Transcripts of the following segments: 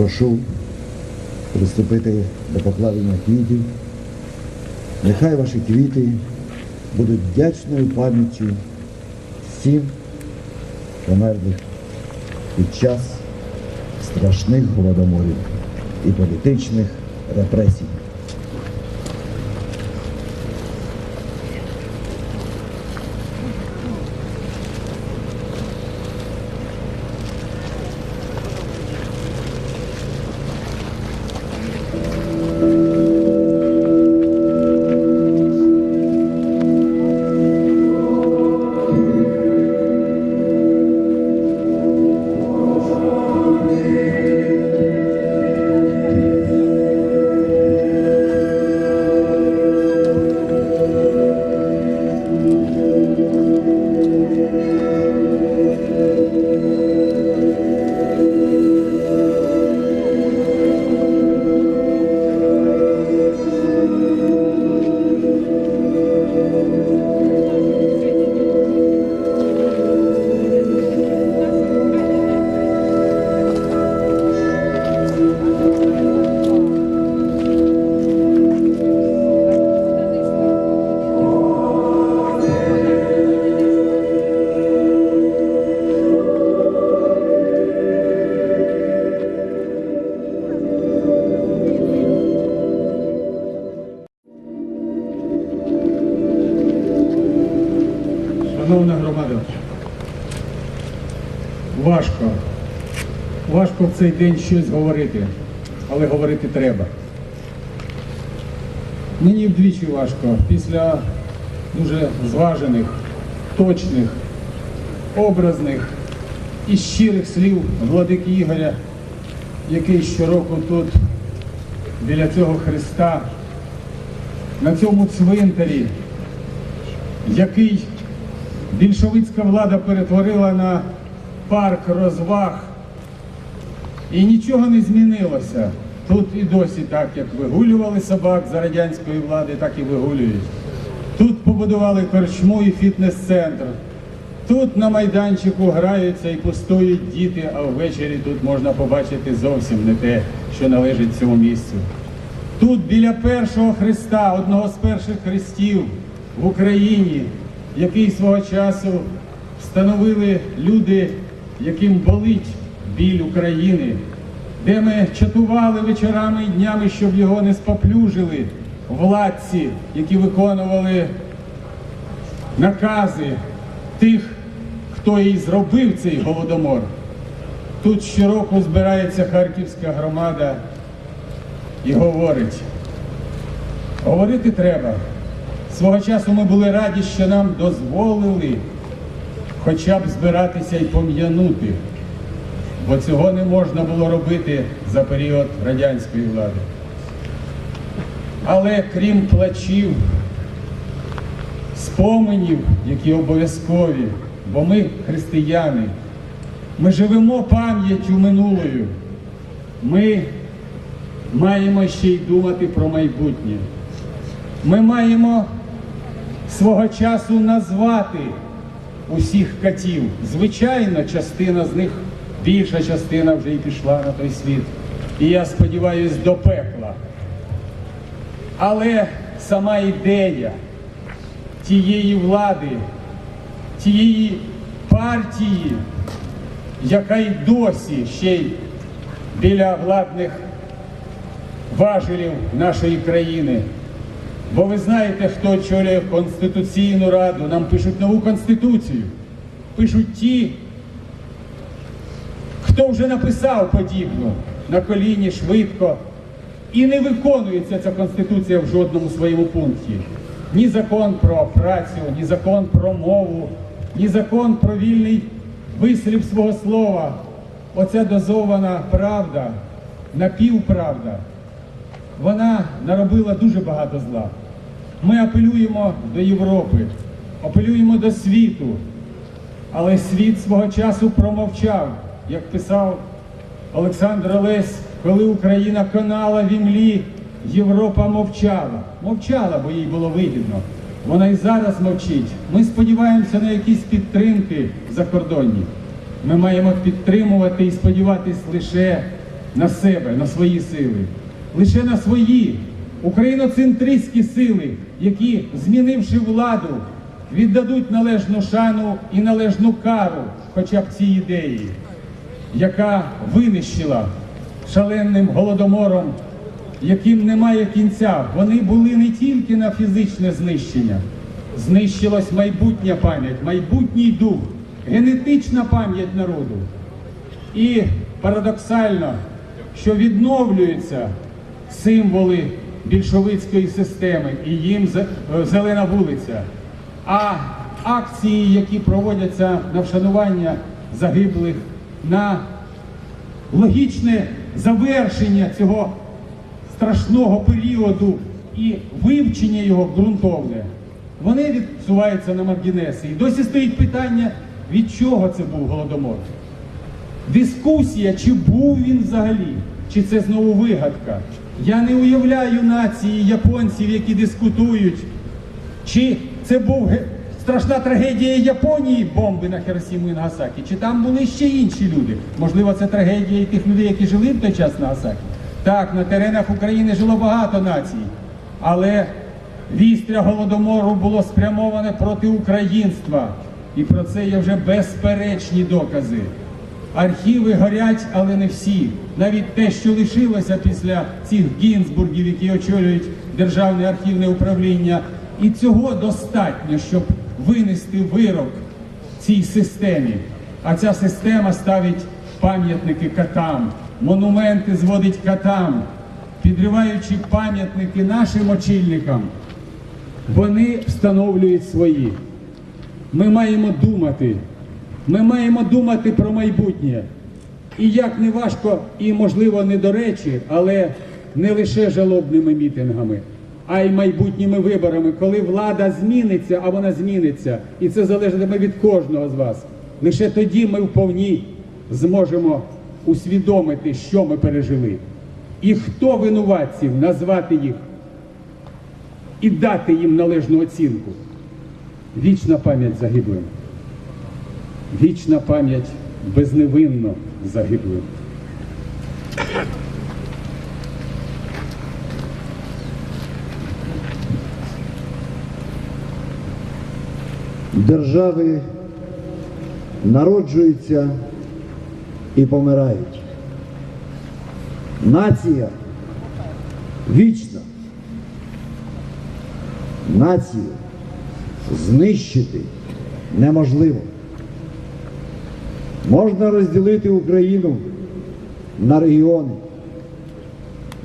прошу приступити до покладення квітів. Нехай ваші квіти будуть вдячною пам'яттю всім померлих під час страшних голодоморів і політичних репресій. Важко. Важко в цей день щось говорити, але говорити треба. Мені вдвічі важко після дуже зважених, точних, образних і щирих слів владики Ігоря, який щороку тут біля цього Христа, на цьому цвинтарі, який більшовицька влада перетворила на парк розваг. І нічого не змінилося. Тут і досі так, як вигулювали собак за радянської влади, так і вигулюють. Тут побудували корчму і фітнес-центр. Тут на майданчику граються і пустують діти, а ввечері тут можна побачити зовсім не те, що належить цьому місцю. Тут біля першого хреста, одного з перших хрестів в Україні, який свого часу встановили люди, яким болить біль України, де ми чатували вечорами і днями, щоб його не споплюжили владці, які виконували накази тих, хто і зробив цей голодомор. Тут щороку збирається харківська громада і говорить. Говорити треба. Свого часу ми були раді, що нам дозволили хоча б збиратися і пом'янути, бо цього не можна було робити за період радянської влади. Але крім плачів, споменів, які обов'язкові, бо ми християни, ми живемо пам'яттю минулою. Ми маємо ще й думати про майбутнє. Ми маємо свого часу назвати усіх катів. Звичайно, частина з них, більша частина вже і пішла на той світ. І я сподіваюся, до пекла. Але сама ідея тієї влади, тієї партії, яка й досі ще й біля владних важелів нашої країни. Бо ви знаєте, хто очолює Конституційну Раду, нам пишуть нову Конституцію. Пишуть ті, хто вже написав подібну на коліні швидко. І не виконується ця Конституція в жодному своєму пункті. Ні закон про працю, ні закон про мову, ні закон про вільний вислів свого слова. Оця дозована правда, напівправда, вона наробила дуже багато зла. Ми апелюємо до Європи, апелюємо до світу, але світ свого часу промовчав, як писав Олександр Олесь, коли Україна конала в імлі, Європа мовчала. Мовчала, бо їй було вигідно. Вона і зараз мовчить. Ми сподіваємося на якісь підтримки закордонні. Ми маємо підтримувати і сподіватись лише на себе, на свої сили, лише на свої україноцентристські сили, які, змінивши владу, віддадуть належну шану і належну кару хоча б цій ідеї, яка винищила шаленим голодомором, яким немає кінця. Вони були не тільки на фізичне знищення, знищилась майбутня пам'ять, майбутній дух, генетична пам'ять народу. І парадоксально, що відновлюються символи більшовицької системи, і їм е, зелена вулиця. А акції, які проводяться на вшанування загиблих, на логічне завершення цього страшного періоду і вивчення його ґрунтовне, вони відсуваються на маргінеси. І досі стоїть питання, від чого це був голодомор. Дискусія, чи був він взагалі, чи це знову вигадка. Я не уявляю нації японців, які дискутують, чи це був страшна трагедія Японії, бомби на Хіросіму і Нагасакі, чи там були ще інші люди. Можливо, це трагедія і тих людей, які жили в той час на Нагасакі. Так, на теренах України жило багато націй, але вістря голодомору було спрямоване проти українства. І про це є вже безперечні докази. Архіви горять, але не всі. Навіть те, що лишилося після цих Гінзбургів, які очолюють Державне архівне управління, і цього достатньо, щоб винести вирок цій системі. А ця система ставить пам'ятники катам, монументи зводить катам, підриваючи пам'ятники нашим очільникам. Вони встановлюють свої. Ми маємо думати. Ми маємо думати про майбутнє. І як не важко, і можливо не до речі, але не лише жалобними мітингами, а й майбутніми виборами, коли влада зміниться, а вона зміниться. І це залежатиме від кожного з вас. Лише тоді ми вповні зможемо усвідомити, що ми пережили. І хто винуватців, назвати їх і дати їм належну оцінку. Вічна пам'ять загиблим. Вічна пам'ять безневинно загиблим. Держави народжуються і помирають. Нація вічна. Націю знищити неможливо. Можна розділити Україну на регіони.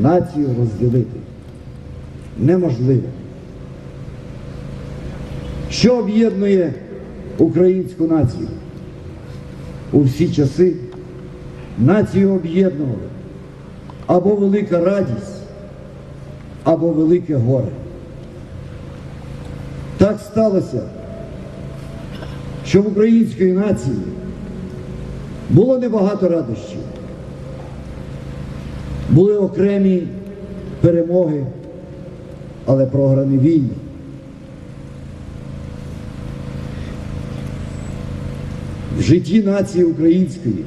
Націю розділити неможливо. Що об'єднує українську націю? У всі часи націю об'єднували або велика радість, або велике горе. Так сталося, що в української нації було небагато радощів. Були окремі перемоги, але програні війни. В житті нації української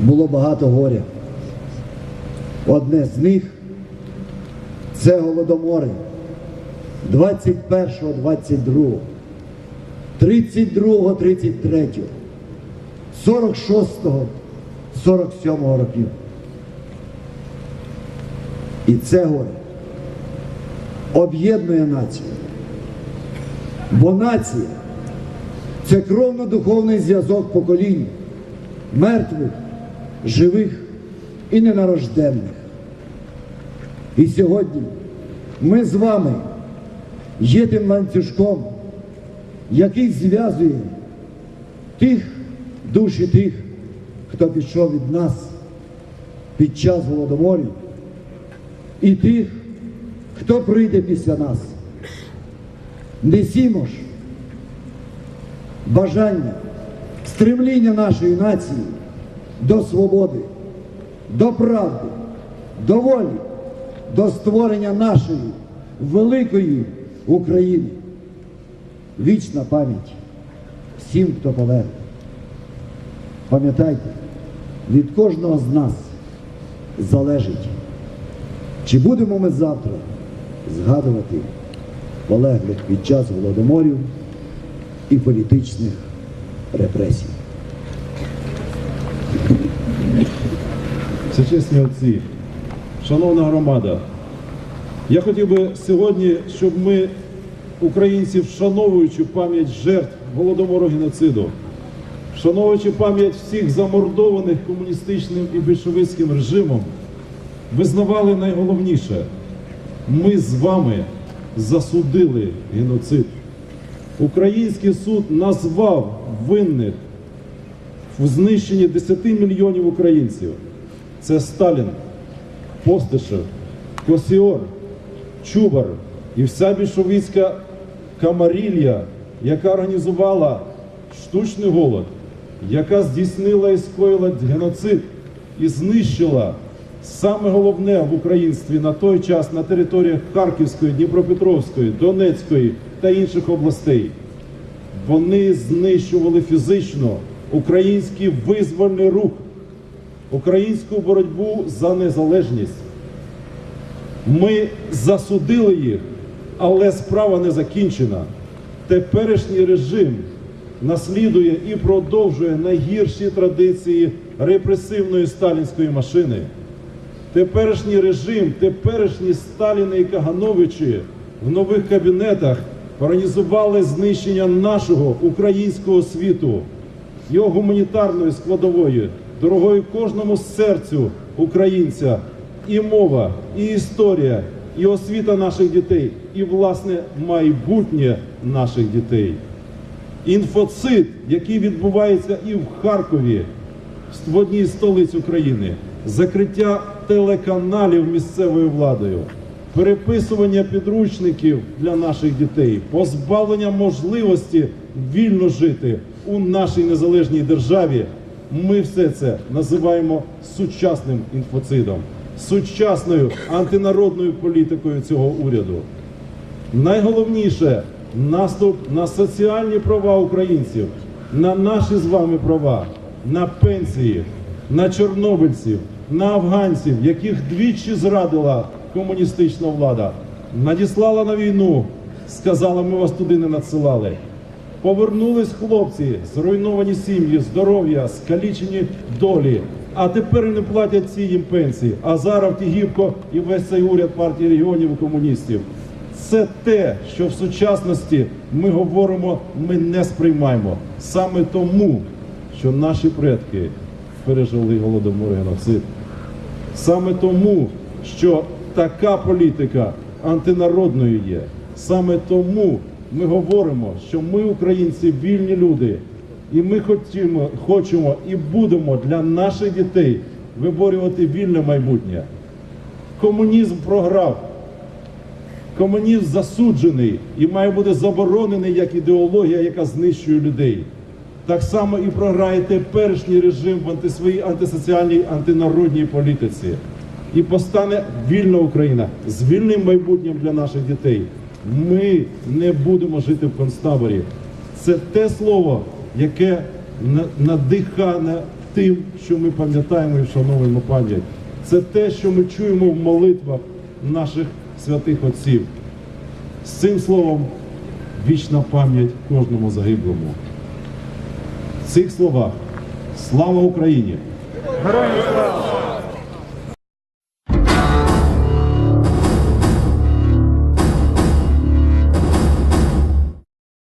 було багато горя. Одне з них це голодомори 21-го, 22-го, 32-го, 33-го, 46-го, 47-го років. І це горе об'єднує націю. Бо нація це кровно-духовний зв'язок поколінь, мертвих, живих і ненарожденних. І сьогодні ми з вами є тим ланцюжком, який зв'язує тих душі тих, хто пішов від нас під час голодоморів, і тих, хто прийде після нас. Несімо ж бажання, стремління нашої нації до свободи, до правди, до волі, до створення нашої великої України. Вічна пам'ять всім, хто помер. Пам'ятайте, від кожного з нас залежить, чи будемо ми завтра згадувати полеглих під час голодоморів і політичних репресій. Всечесні отці, шановна громада, я хотів би сьогодні, щоб ми, українці, вшановуючи пам'ять жертв голодомору геноциду, вшановуючи пам'ять всіх замордованих комуністичним і більшовицьким режимом, визнавали найголовніше. Ми з вами засудили геноцид. Український суд назвав винних в знищенні 10 мільйонів українців. Це Сталін, Постишев, Косіор, Чубар і вся більшовицька камарілля, яка організувала штучний голод, яка здійснила і скоїла геноцид і знищила саме головне в українстві на той час на територіях Харківської, Дніпропетровської, Донецької та інших областей. Вони знищували фізично український визвольний рух, українську боротьбу за незалежність. Ми засудили їх, але справа не закінчена. Теперішній режим наслідує і продовжує найгірші традиції репресивної сталінської машини. Теперішній режим, теперішні Сталіни і Кагановичі в нових кабінетах організували знищення нашого українського світу, його гуманітарної складової, дорогої кожному серцю українця, і мова, і історія, і освіта наших дітей, і власне майбутнє наших дітей. Інфоцид, який відбувається і в Харкові, в одній з столиць України, закриття телеканалів місцевою владою, переписування підручників для наших дітей, позбавлення можливості вільно жити у нашій незалежній державі. Ми все це називаємо сучасним інфоцидом, сучасною антинародною політикою цього уряду. Найголовніше наступ на соціальні права українців, на наші з вами права, на пенсії, на чорнобильців, на афганців, яких двічі зрадила комуністична влада, надіслала на війну, сказала, ми вас туди не надсилали. Повернулись хлопці, зруйновані сім'ї, здоров'я, скалічені долі. А тепер не платять ці їм пенсії. А зараз Тігівко і весь цей уряд партії регіонів і комуністів. Це те, що в сучасності ми говоримо, ми не сприймаємо. Саме тому, що наші предки пережили голодомор і геноцид. Саме тому, що така політика антинародною є. Саме тому ми говоримо, що ми, українці, вільні люди, і ми хочемо, хочемо і будемо для наших дітей виборювати вільне майбутнє. Комунізм програв. Комунізм засуджений і має бути заборонений як ідеологія, яка знищує людей. Так само і програє теперішній режим в анти- антисоціальній антинародній політиці. І постане вільна Україна з вільним майбутнім для наших дітей. Ми не будемо жити в концтаборі. Це те слово, яке надихане тим, що ми пам'ятаємо і вшановуємо пам'ять. Це те, що ми чуємо в молитвах наших святих отців. З цим словом вічна пам'ять кожному загиблому. В цих словах слава Україні! Героям слава!